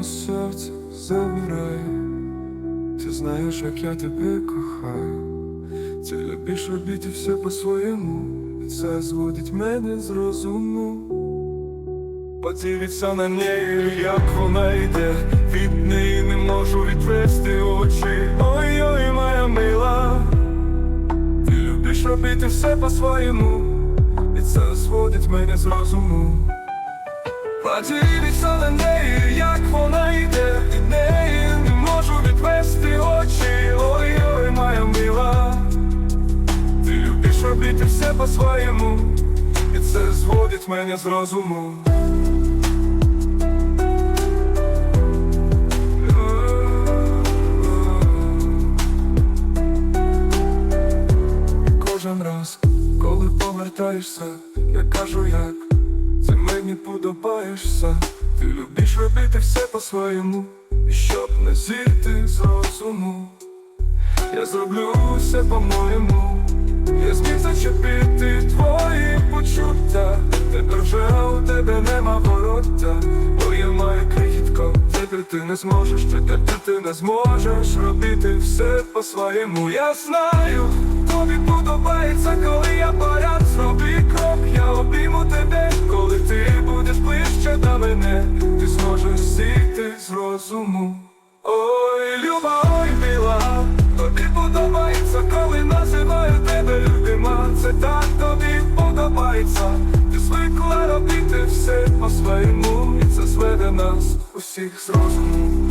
моє серце забирає, ти знаєш, як я тебе кохаю, Ти любиш робити все по-своєму, і це зводить мене з розуму. Подивіться на неї, як вона йде, від неї не можу відвести очі. Ой-ой, моя мила, ти любиш робити все по-своєму, і це зводить мене з розуму. Подивіться на неї, як вона йде, від неї не можу відвести очі. Ой-ой, моя мила, ти любиш робити все по-своєму, і це зводить мене з розуму. Кожен раз, коли повертаєшся, я кажу як це мені подобаєшся. Ти любиш робити все по-своєму, щоб не зійти з розуму. Я зроблю все по-моєму, я зміг зачепити твої почуття. Тепер вже у тебе нема вороття, бо я маю крихітко, тепер ти не зможеш, тепер ти не зможеш робити все по-своєму. Я знаю, тобі подобається, коли я поряд зроблю крок, я обійму розуму. Ой, люба, ой, біла, тобі подобається, коли називаю тебе любима, це так тобі подобається, ти звикла робити все по-своєму, і це зведе нас усіх з розуму.